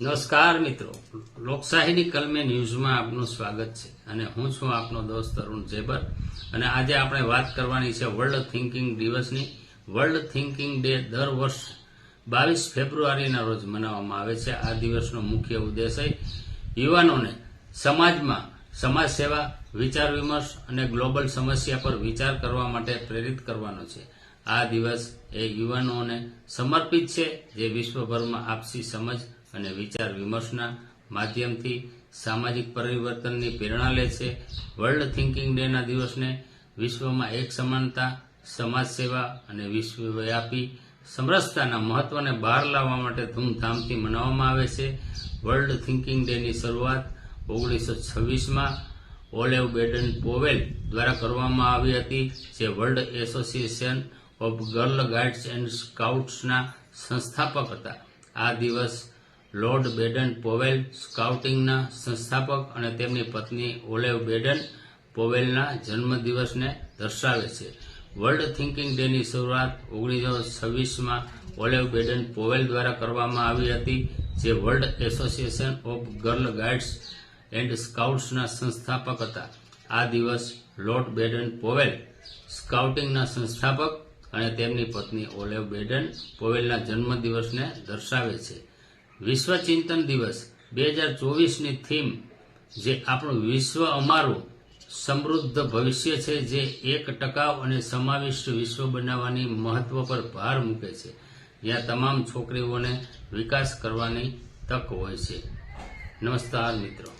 નમસ્કાર મિત્રો. લોકશાહીની કલમે ન્યૂઝમાં આપનું સ્વાગત છે અને હું છું આપનો દોસ્ત અરુણ જેબર અને આજે આપણે વાત કરવાની છે વર્લ્ડ થિંકિંગ દિવસની. વર્લ્ડ થિંકિંગ ડે દર વર્ષ બાવીસ ફેબ્રુઆરીના રોજ મનાવવામાં આવે છે. આ દિવસનો મુખ્ય ઉદ્દેશ્ય યુવાનોને સમાજમાં સમાજ સેવા વિચાર વિમર્શ અને ગ્લોબલ સમસ્યા પર વિચાર કરવા માટે પ્રેરિત કરવાનો છે. આ દિવસ એ યુવાનોને સમર્પિત છે, જે વિશ્વભરમાં આપસી સમજ અને વિચાર વિમર્શના માધ્યમથી સામાજિક પરિવર્તનની પ્રેરણા લે છે. વર્લ્ડ થિંકિંગ ડેના દિવસને વિશ્વમાં એક સમાનતા સમાજ સેવા અને વિશ્વવ્યાપી સમરસતાના મહત્વને બહાર લાવવા માટે ધૂમધામથી મનાવવામાં આવે છે. વર્લ્ડ થિંકિંગ ડેની શરૂઆત ઓગણીસો છવ્વીસમાં ઓલેવ બેડન પોવેલ દ્વારા કરવામાં આવી હતી, જે world association of girl guides and સ્કાઉટ્સના સંસ્થાપક હતા. આ દિવસ લોર્ડ બેડન પોવેલ સ્કાઉટિંગના સંસ્થાપક અને તેમની પત્ની ઓલેવ બેડન પોવેલના જન્મદિવસને દર્શાવે છે. વર્લ્ડ થિંકિંગ ડેની શરૂઆત ઓગણીસો છવ્વીસમાં ઓલેવ બેડન પોવેલ દ્વારા કરવામાં આવી હતી, જે world association of girl guides and સ્કાઉટ્સના સંસ્થાપક હતા. આ દિવસ લોર્ડ બેડન પોવેલ સ્કાઉટિંગના સંસ્થાપક અને તેમની પત્ની ઓલેવ બેડન પોવેલના જન્મદિવસને દર્શાવે છે. વિશ્વ ચિંતન દિવસ બે હજાર ચોવીસની થીમ જે આપણું વિશ્વ અમારું સમૃદ્ધ ભવિષ્ય છે, જે એક ટકાઉ અને સમાવિષ્ટ વિશ્વ બનાવવાની મહત્વ પર ભાર મૂકે છે. જ્યાં તમામ છોકરીઓને વિકાસ કરવાની તક હોય છે. નમસ્કાર મિત્રો.